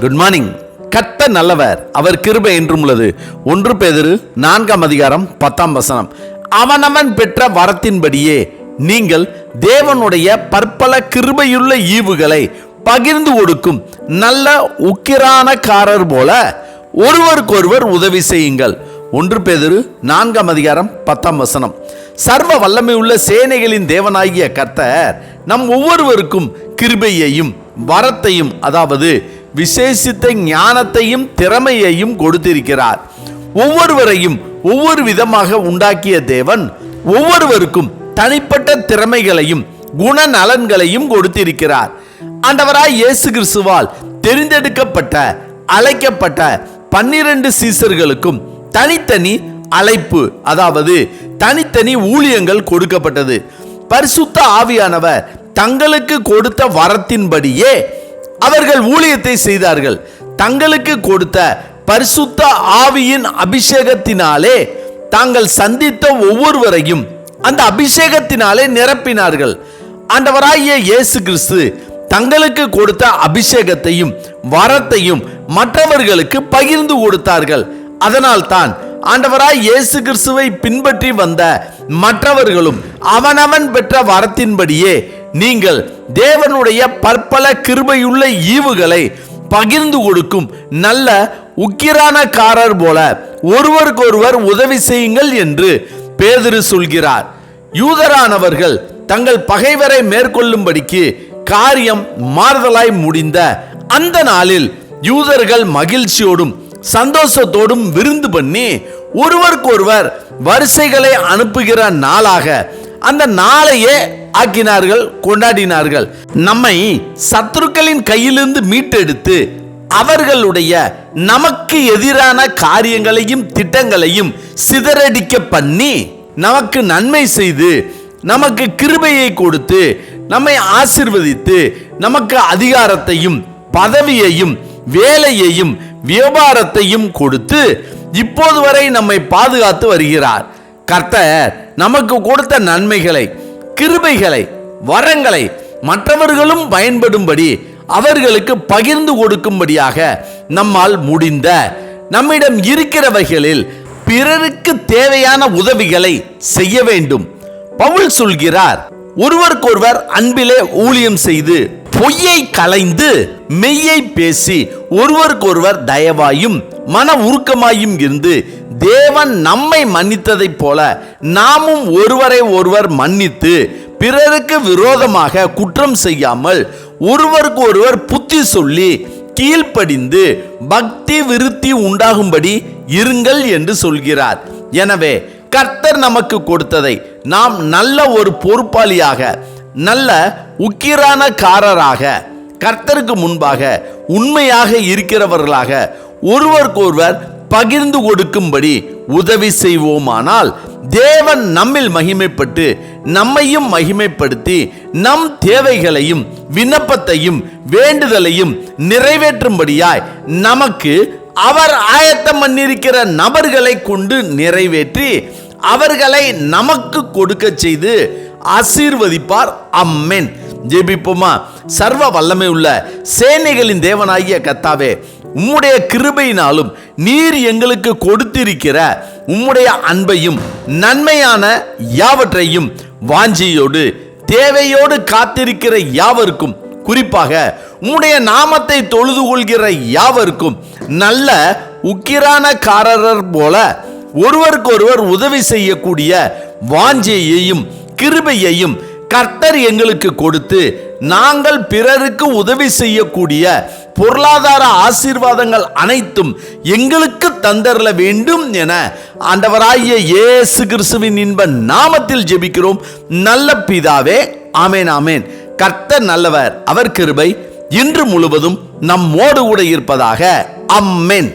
Good morning கத்த நல்லவர். அவர் கிருபை என்றும் உள்ளது. ஒன்று பேதிரு நான்காம் அதிகாரம் பத்தாம் வசனம். அவனவன் பெற்ற வரத்தின்படியே நீங்கள் தேவனுடைய பற்பல கிருபையுள்ள ஈவுகளை பகிர்ந்து கொடுக்கும் நல்ல உக்கிரானக்காரர் போல ஒருவருக்கொருவர் உதவி செய்யுங்கள். ஒன்று பேதிரு நான்காம் அதிகாரம் பத்தாம் வசனம். சர்வ வல்லமை உள்ள சேனைகளின் தேவனாகிய கர்த்தர் நம் ஒவ்வொருவருக்கும் கிருபையையும் வரத்தையும் அதாவது விசேஷித்த ஞானத்தையும் திறமையையும் கொடுத்திருக்கிறார். ஒவ்வொருவரையும் ஒவ்வொரு விதமாக உண்டாக்கிய தேவன் ஒவ்வொருவருக்கும் தனிப்பட்ட திறமைகளையும் குணநலன்களையும் கொடுத்திருக்கிறார். ஆண்டவராய் இயேசு கிறிஸ்துவால் தெரிந்தெடுக்கப்பட்ட அழைக்கப்பட்ட பன்னிரண்டு சீசர்களுக்கும் தனித்தனி அழைப்பு அதாவது தனித்தனி ஊழியங்கள் கொடுக்கப்பட்டது. பரிசுத்த ஆவியானவர் தங்களுக்கு கொடுத்த வரத்தின்படியே அவர்கள் ஊழியத்தை செய்தார்கள். தங்களுக்கு கொடுத்த பரிசுத்த ஆவியின் அபிஷேகத்தினாலே தாங்கள் சந்தித்த ஒவ்வொருவரையும் அந்த அபிஷேகத்தினாலே நிரப்பினார்கள். ஆண்டவராகிய இயேசு கிறிஸ்து தங்களுக்கு கொடுத்த அபிஷேகத்தையும் வரத்தையும் மற்றவர்களுக்கு பகிர்ந்து கொடுத்தார்கள். அதனால் தான் ஆண்டவராய் இயேசு கிறிஸ்துவை பின்பற்றி வந்த மற்றவர்களும் அவனவன் பெற்ற வரத்தின்படியே நீங்கள் தேவனுடைய பற்பல கிருபையுள்ள ஈவுகளை பகிர்ந்து கொடுக்கும் நல்ல உக்கிரானக்காரர் போல ஒருவருக்கொருவர் உதவி செய்யுங்கள் என்று பேதிரு சொல்கிறார். யூதரானவர்கள் தங்கள் பகைவரை மேற்கொள்ளும்படிக்கு காரியம் மாறுதலாய் முடிந்த அந்த நாளில் யூதர்கள் மகிழ்ச்சியோடும் சந்தோஷத்தோடும் விருந்து பண்ணி ஒருவருக்கொருவர் வரிசைகளை அனுப்புகிற நாளாக அந்த நாளையே ஆக்கினார்கள் கொண்டாடினார்கள். நம்மை சத்துருக்களின் கையிலிருந்து மீட்டெடுத்து அவர்களுடைய நமக்கு எதிரான காரியங்களையும் திட்டங்களையும் சிதறடிக்க பண்ணி நமக்கு நன்மை செய்து நமக்கு கிருபையை கொடுத்து நம்மை ஆசிர்வதித்து நமக்கு அதிகாரத்தையும் பதவியையும் வேலையையும் வியாபாரத்தையும் கொடுத்து இப்போது வரை நம்மை பாதுகாத்து வருகிறார். கர்த்தர் நமக்கு கொடுத்த நன்மைகளை கிருபைகளை வரங்களை மற்றவர்களும் பயன்படும்படி அவர்களுக்கு பகிர்ந்து கொடுக்கும்படியாக நம்மால் முடிந்த நம்மிடம் இருக்கிறவைகளில் பிறருக்கு தேவையான உதவிகளை செய்ய வேண்டும். பவுல் சொல்கிறார் ஒருவருக்கொருவர் அன்பிலே ஊழியம் செய்து பொய்யை கலைந்து மெய்யை பேசி ஒருவருக்கொருவர் தயவாயும் மன உருக்கமாயும் இருந்து தேவன் நம்மை மன்னித்ததைப் போல நாமும் ஒருவரை ஒருவர் மன்னித்து பிறருக்கு விரோதமாக குற்றம் செய்யாமல் ஒருவருக்கு ஒருவர் புத்தி சொல்லி கீழ்ப்படிந்து பக்தி விருத்தி உண்டாகும்படி இருங்கள் என்று சொல்கிறார். எனவே கர்த்தர் நமக்கு கொடுத்ததை நாம் நல்ல ஒரு பொறுப்பாளியாக நல்ல உக்கிரானக்காரராக கர்த்தருக்கு முன்பாக உண்மையாக இருக்கிறவர்களாக ஒருவருக்கொருவர் பகிர்ந்து கொடுக்கும்படி உதவி செய்வோமானால் தேவன் நம்மில் மகிமைப்பட்டு நம்மையும் மகிமைப்படுத்தி நம் தேவைகளையும் விண்ணப்பத்தையும் வேண்டுதலையும் நிறைவேற்றும்படியாய் நமக்கு அவர் ஆயத்தம் பண்ணியிருக்கிற நபர்களை கொண்டு நிறைவேற்றி அவர்களை நமக்கு கொடுக்க செய்து ஆசீர்வதிப்பார். அம்மேன். ஜெபிப்போமா? சர்வ வல்லமை உள்ள சேனைகளின் தேவனாகிய கத்தாவே உம்முடைய கிருபையினாலும் நீர் எங்களுக்கு கொடுத்திருக்கிற உம்முடைய அன்பையும் நன்மையான யாவற்றையும் வாஞ்சியோடு தேவையோடு காத்திருக்கிற யாவருக்கும் குறிப்பாக உம்முடைய நாமத்தை தொழுது கொள்கிற யாவருக்கும் நல்ல உக்கிரானக்காரர் போல ஒருவருக்கொருவர் உதவி செய்யக்கூடிய வாஞ்சையையும் கிருபையையும் கர்த்தர் எங்களுக்கு கொடுத்து நாங்கள் பிறருக்கு உதவி செய்யக்கூடிய பொருளாதார ஆசீர்வாதங்கள் அனைத்தும் எங்களுக்கு தந்தரல வேண்டும் என ஆண்டவராகிய இயேசு கிறிஸ்துவின் இன்ப நாமத்தில் ஜெபிக்கிறோம். நல்ல பிதாவே ஆமேன் ஆமேன். கர்த்தர் நல்லவர் அவர் கிருபை இன்று முழுவதும் நம்மோடு கூட இருப்பதாக. அம்மேன்